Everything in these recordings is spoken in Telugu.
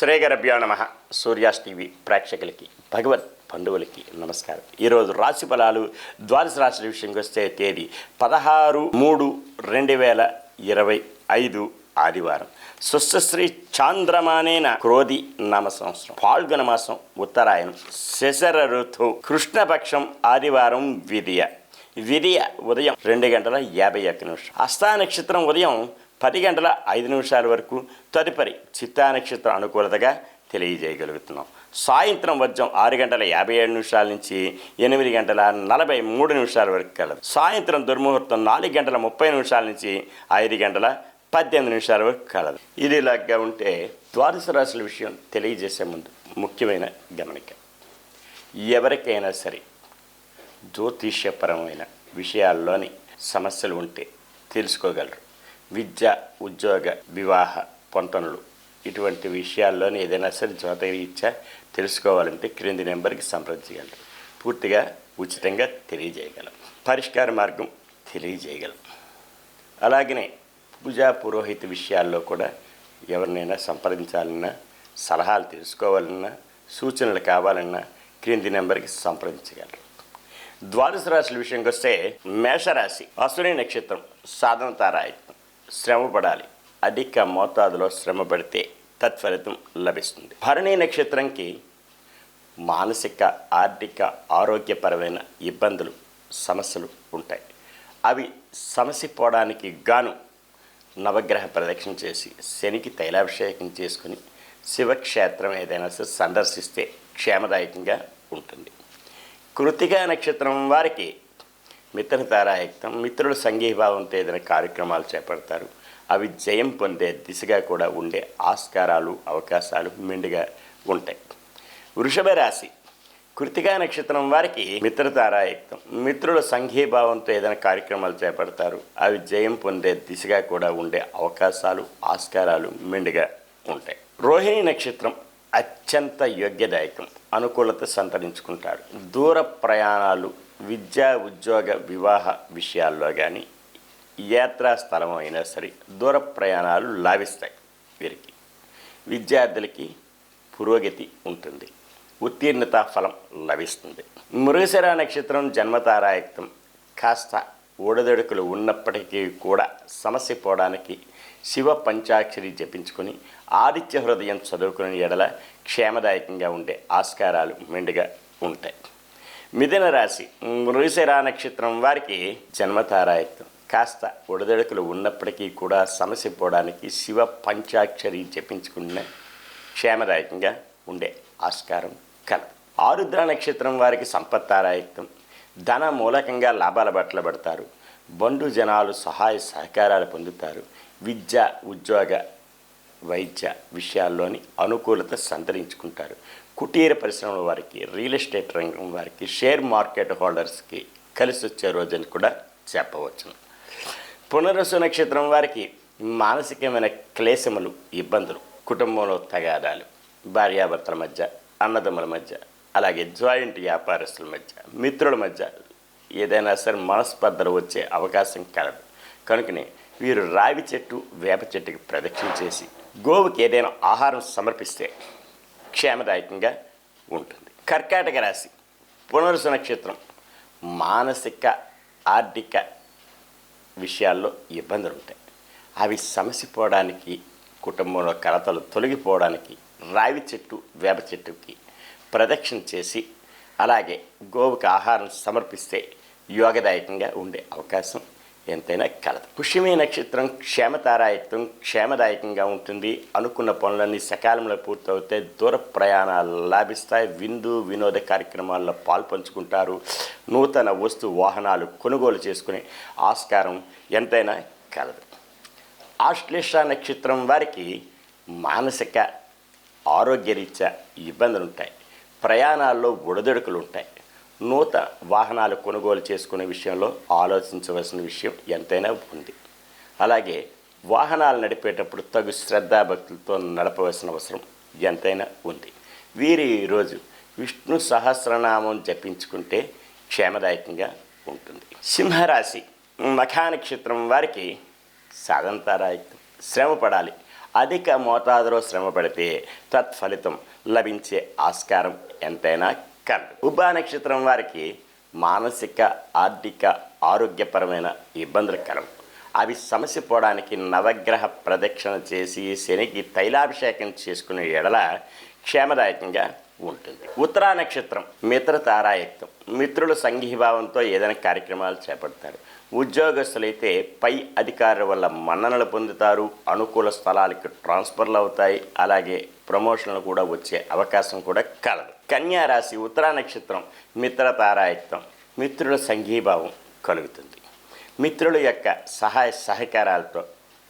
శ్రేయగరభ్యో నమ. సూర్యాస్ టీవీ ప్రేక్షకులకి భగవత్ బంధువులకి నమస్కారం. ఈరోజు రాశి ఫలాలు ద్వాదశ రాశుల విషయంకి వస్తే తేదీ పదహారు మూడు రెండు వేల ఇరవై ఐదు ఆదివారం. స్వస్థశ్రీ చాంద్రమానేన క్రోధి నామ సంవత్సరం. పాల్గొన మాసం ఉత్తరాయణం. శశర ఋతు కృష్ణపక్షం ఆదివారం విధియ విధియ ఉదయం రెండు గంటల యాభై ఒక్క నిమిషం. హస్తా నక్షత్రం ఉదయం పది గంటల ఐదు నిమిషాల వరకు తదుపరి చిత్తా నక్షత్రం అనుకూలతగా తెలియజేయగలుగుతున్నాం. సాయంత్రం వద్యం ఆరు గంటల యాభై ఏడు నిమిషాల నుంచి ఎనిమిది గంటల నలభై మూడు నిమిషాల వరకు కలదు. సాయంత్రం దుర్ముహూర్తం నాలుగు గంటల ముప్పై నిమిషాల నుంచి ఐదు గంటల పద్దెనిమిది నిమిషాల వరకు కలదు. ఇది ఇలాగా ఉంటే ద్వాదశ రాశుల విషయం తెలియజేసే ముందు ముఖ్యమైన గమనిక. ఎవరికైనా సరే జ్యోతిష్యపరమైన విషయాల్లోని సమస్యలు ఉంటే తెలుసుకోగలరు. విద్య ఉద్యోగ వివాహ పొంతనలు. ఇటువంటి విషయాల్లోని ఏదైనా సరే జ్యోతిరీత్యా తెలుసుకోవాలంటే క్రింది నెంబర్కి సంప్రదించగలరు. పూర్తిగా ఉచితంగా తెలియజేయగలం. పరిష్కార మార్గం తెలియజేయగలం. అలాగనే పూజా పురోహిత విషయాల్లో కూడా ఎవరినైనా సంప్రదించాలన్నా సలహాలు తెలుసుకోవాలన్నా సూచనలు కావాలన్నా క్రింది నెంబర్కి సంప్రదించగలరు. ద్వాదశ రాశుల విషయంకి వస్తే మేషరాశి అసురి నక్షత్రం సాధన శ్రమ పడాలి అధిక మోతాదులో శ్రమ పడితే తత్ఫలితం లభిస్తుంది. భరణి నక్షత్రంకి మానసిక ఆర్థిక ఆరోగ్యపరమైన ఇబ్బందులు సమస్యలు ఉంటాయి. అవి సమసిపోవడానికి గాను నవగ్రహ ప్రదక్షిణ చేసి శనికి తైలాభిషేకం చేసుకుని శివక్షేత్రం ఏదైనా సరే సందర్శిస్తే క్షేమదాయకంగా ఉంటుంది. కృతిగా నక్షత్రం వారికి మిత్ర తారాయుక్తం మిత్రుల సంఘీభావంతో ఏదైనా కార్యక్రమాలు చేపడతారు. అవి జయం పొందే దిశగా కూడా ఉండే ఆస్కారాలు అవకాశాలు మెండుగా ఉంటాయి. వృషభ రాశి. కృతికా నక్షత్రం వారికి మిత్రతారాయుక్తం మిత్రుల సంఘీభావంతో ఏదైనా కార్యక్రమాలు చేపడతారు. అవి జయం పొందే దిశగా కూడా ఉండే అవకాశాలు ఆస్కారాలు మెండుగా ఉంటాయి. రోహిణి నక్షత్రం అత్యంత యోగ్యదాయకం అనుకూలత సంతరించుకుంటారు దూర ప్రయాణాలు విద్యా ఉద్యోగ వివాహ విషయాల్లో కానీ యాత్రా స్థలం అయినా సరే దూర ప్రయాణాలు లాభిస్తాయి వీరికి. విద్యార్థులకి పురోగతి ఉంటుంది. ఉత్తీర్ణత ఫలం లభిస్తుంది. మృగశిర నక్షత్రం జన్మతారాయుక్తం కాస్త ఊడదొడుకులు ఉన్నప్పటికీ కూడా సమస్య పోవడానికి శివ పంచాక్షరి జపించుకొని ఆదిత్య హృదయం చదువుకునే ఎడల క్షేమదాయకంగా ఉండే ఆస్కారాలు మెండుగా ఉంటాయి. మిథున రాశి మృగశిర నక్షత్రం వారికి జన్మతారాయత్వం. కాస్త ఒడదడుకులు ఉన్నప్పటికీ కూడా సమస్య పోవడానికి శివ పంచాక్షరి జపించుకున్న క్షేమదాయకంగా ఉండే ఆస్కారం కలదు ఆరుద్ర నక్షత్రం వారికి సంపత్తారాయత్వం. ధన మూలకంగా లాభాల బట్టలు పడతారు. బంధు జనాలు సహాయ సహకారాలు పొందుతారు. విద్య ఉద్యోగ వైద్య విషయాల్లోని అనుకూలత సంతరించుకుంటారు. కుటీర పరిశ్రమల వారికి రియల్ ఎస్టేట్ రంగం వారికి షేర్ మార్కెట్ హోల్డర్స్కి కలిసి వచ్చే రోజని కూడా చెప్పవచ్చును. పునర్వసు నక్షత్రం వారికి మానసికమైన క్లేశములు ఇబ్బందులు కుటుంబంలో తగాదాలు భార్యాభర్తల మధ్య అన్నదమ్ముల మధ్య అలాగే జాయింట్ వ్యాపారస్తుల మధ్య మిత్రుల మధ్య ఏదైనా సరే మనస్పర్ధలు వచ్చే అవకాశం కలదు. కనుకనే వీరు రావి చెట్టు వేప చెట్టుకి ప్రదక్షిణ చేసి గోవుకి ఏదైనా ఆహారం సమర్పిస్తే క్షేమదాయకంగా ఉంటుంది. కర్కాటక రాశి పునరుస నక్షత్రం మానసిక ఆర్థిక విషయాల్లో ఇబ్బందులు ఉంటాయి. అవి సమసిపోవడానికి కుటుంబంలో కలతలు తొలగిపోవడానికి రావి చెట్టు వేప చెట్టుకి ప్రదక్షిణ చేసి అలాగే గోవుకి ఆహారం సమర్పిస్తే యోగదాయకంగా ఉండే అవకాశం ఎంతైనా కలదు పుష్యమి నక్షత్రం క్షేమతారాయత్వం క్షేమదాయకంగా ఉంటుంది. అనుకున్న పనులన్నీ సకాలంలో పూర్తవుతాయి. దూర ప్రయాణాలు లాభిస్తాయి. విందు వినోద కార్యక్రమాల్లో పాల్పంచుకుంటారు. నూతన వస్తు వాహనాలు కొనుగోలు చేసుకునే ఆస్కారం ఎంతైనా కలదు. ఆశ్లేష నక్షత్రం వారికి మానసిక ఆరోగ్యరీత్యా ఇబ్బందులు ఉంటాయి ప్రయాణాల్లో ఒడిదొడుకులు ఉంటాయి నూతన వాహనాలు కొనుగోలు చేసుకునే విషయంలో ఆలోచించవలసిన విషయం ఎంతైనా ఉంది. అలాగే వాహనాలు నడిపేటప్పుడు తగు శ్రద్ధాభక్తులతో నడపవలసిన అవసరం ఎంతైనా ఉంది. వీరి ఈరోజు విష్ణు సహస్రనామం జపించుకుంటే క్షేమదాయకంగా ఉంటుంది. సింహరాశి మఖా నక్షత్రం వారికి సాధంతారాయుక్తం శ్రమ పడాలి అధిక మోతాదులో శ్రమ పడితే తత్ఫలితం లభించే ఆస్కారం ఎంతైనా కరెక్ట్ ఉభా నక్షత్రం వారికి మానసిక ఆర్థిక ఆరోగ్యపరమైన ఇబ్బందులు కలవు. అవి సమస్య పోవడానికి నవగ్రహ ప్రదక్షిణ చేసి శనికి తైలాభిషేకం చేసుకునే ఎడల క్షేమదాయకంగా ఉంటుంది. ఉత్తరా నక్షత్రం మిత్ర తారాయుక్తం మిత్రుల సంఘీభావంతో ఏదైనా కార్యక్రమాలు చేపడతారు. ఉద్యోగస్తులైతే పై అధికారుల వల్ల మన్ననలు పొందుతారు. అనుకూల స్థలాలకు ట్రాన్స్ఫర్లు అవుతాయి. అలాగే ప్రమోషన్లు కూడా వచ్చే అవకాశం కూడా కలదు. కన్యా రాశి ఉత్తరా నక్షత్రం మిత్ర తారాయుక్తం మిత్రుల సంఘీభావం కలుగుతుంది. మిత్రుల యొక్క సహాయ సహకారాలతో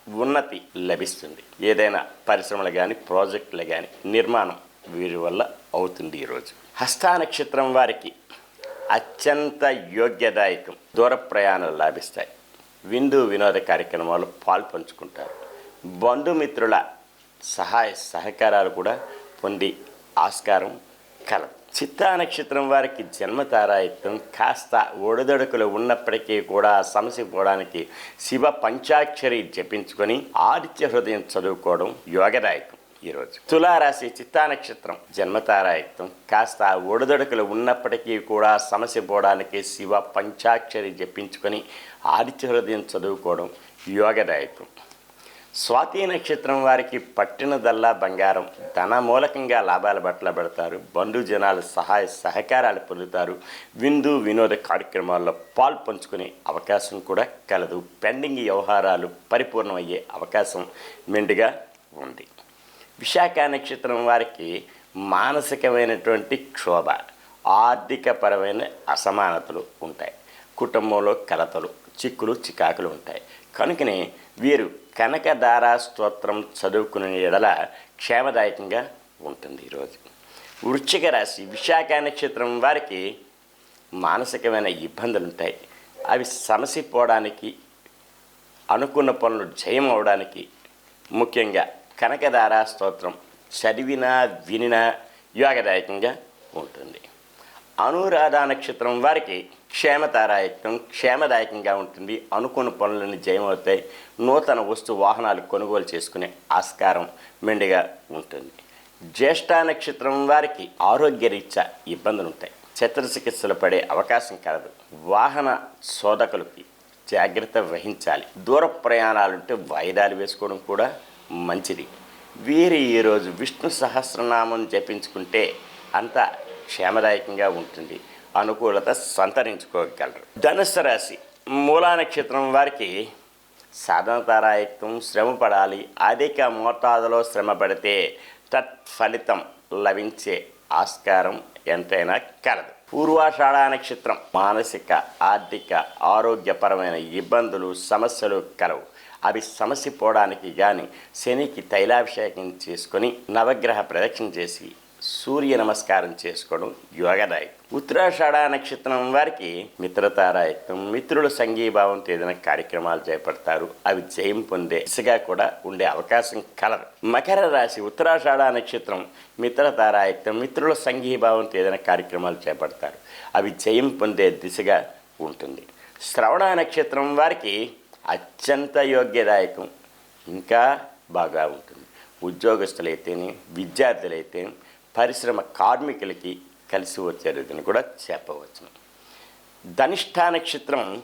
ఉన్నతి లభిస్తుంది. ఏదైనా పరిశ్రమలు కానీ ప్రాజెక్టులు కానీ నిర్మాణం వీరి వల్ల అవుతుంది ఈరోజు. హస్తా నక్షత్రం వారికి అత్యంత యోగ్యదాయకం. దూర ప్రయాణాలు లాభిస్తాయి. విందు వినోద కార్యక్రమాలు పాల్పంచుకుంటారు. బంధుమిత్రుల సహాయ సహకారాలు కూడా పొంది ఆస్కారం కలదు చిత్తా నక్షత్రం వారికి జన్మతారాయిత్వం. కాస్త ఒడిదొడుకులు ఉన్నప్పటికీ కూడా సమస్య పోవడానికి శివ పంచాక్షరి జపించుకొని ఆదిత్య హృదయం చదువుకోవడం యోగదాయకం ఈరోజు. తులారాశి చిత్తా నక్షత్రం జన్మతారాయత్వం. కాస్త ఒడిదొడుకులు ఉన్నప్పటికీ కూడా సమస్య పోవడానికి శివ పంచాక్షరి జపించుకొని ఆదిత్య హృదయం చదువుకోవడం యోగదాయకం. స్వాతి నక్షత్రం వారికి పట్టినదల్లా బంగారం. ధన మూలకంగా లాభాల బట్టలు పెడతారు. బంధుజనాలు సహాయ సహకారాలు పొందుతారు. విందు వినోద కార్యక్రమాల్లో పాలు పంచుకునే అవకాశం కూడా కలదు. పెండింగ్ వ్యవహారాలు పరిపూర్ణమయ్యే అవకాశం మెండుగా ఉంది. విశాఖ నక్షత్రం వారికి మానసికమైనటువంటి క్షోభ ఆర్థికపరమైన అసమానతలు ఉంటాయి. కుటుంబంలో కలతలు చిక్కులు చికాకులు ఉంటాయి. కనుకనే వీరు కనకదారా స్తోత్రం చదువుకునే ఎడల క్షేమదాయకంగా ఉంటుంది ఈరోజు. వృశ్చిక రాశి విశాఖ నక్షత్రం వారికి మానసికమైన ఇబ్బందులు ఉంటాయి అవి సమసిపోవడానికి అనుకున్న పనులు జయం అవడానికి ముఖ్యంగా కనకదారా స్తోత్రం చదివినా వినినా యోగదాయకంగా ఉంటుంది. అనురాధ నక్షత్రం వారికి క్షేమతారాయకం క్షేమదాయకంగా ఉంటుంది. అనుకున్న పనులన్నీ జయమవుతాయి. నూతన వస్తు వాహనాలు కొనుగోలు చేసుకునే ఆస్కారం మెండుగా ఉంటుంది. జ్యేష్ఠ నక్షత్రం వారికి ఆరోగ్యరీత్యా ఇబ్బందులు ఉంటాయి చిత్రచికిత్సలు పడే అవకాశం కలదు. వాహన శోధకులకి జాగ్రత్త వహించాలి. దూర ప్రయాణాలుంటే వాయిదాలు వేసుకోవడం కూడా మంచిది. వీరి ఈరోజు విష్ణు సహస్రనామం జపించుకుంటే అంతా క్షేమదాయకంగా ఉంటుంది. అనుకూలత సంతరించుకోగలరు. ధనుస్సు రాశి మూలా నక్షత్రం వారికి సాధనతారాయత్వం శ్రమ పడాలి అధిక మోతాదులో శ్రమ పడితే తత్ఫలితం లభించే ఆస్కారం ఎంతైనా కలదు. పూర్వాషాఢ నక్షత్రం మానసిక ఆర్థిక ఆరోగ్యపరమైన ఇబ్బందులు సమస్యలు కలవు. అవి సమస్య పోవడానికి కానీ శనికి తైలాభిషేకం చేసుకొని నవగ్రహ ప్రదక్షిణ చేసి సూర్య నమస్కారం చేసుకోవడం యోగదాయకం. ఉత్తరాషాఢ నక్షత్రం వారికి మిత్రతారాయకం మిత్రుల సంఘీభావంతో ఏదైనా కార్యక్రమాలు చేపడతారు. అవి జయం పొందే దిశగా కూడా ఉండే అవకాశం కలదు. మకర రాశి ఉత్తరాషాఢ నక్షత్రం మిత్రతారాయక్తం మిత్రుల సంఘీభావంతో ఏదైనా కార్యక్రమాలు చేపడతారు. అవి జయం పొందే దిశగా ఉంటుంది. శ్రవణ నక్షత్రం వారికి అత్యంత యోగ్యదాయకం. ఇంకా బాగా ఉంటుంది. ఉద్యోగస్తులైతేనే విద్యార్థులైతే పరిశ్రమ కార్మికులకి కలిసి వచ్చేదని కూడా చెప్పవచ్చు. ధనిష్ట నక్షత్రం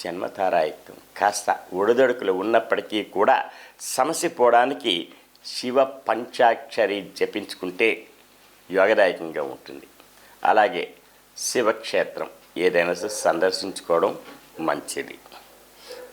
జన్మతారాయుక్తం కాస్త ఒడిదొడుకులు ఉన్నప్పటికీ కూడా సమస్య పోవడానికి శివ పంచాక్షరి జపించుకుంటే యోగదాయకంగా ఉంటుంది. అలాగే శివక్షేత్రం ఏదైనా సందర్శించుకోవడం మంచిది.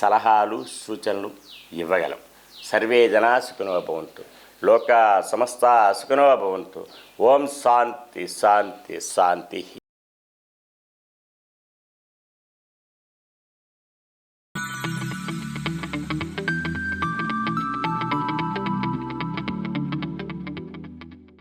సలహాలు సూచనలు ఇవ్వగలం. సర్వే జనా సుఖనోభవంతు లోక సమస్త సుఖనోభవంతు ఓం శాంతి శాంతి శాంతి.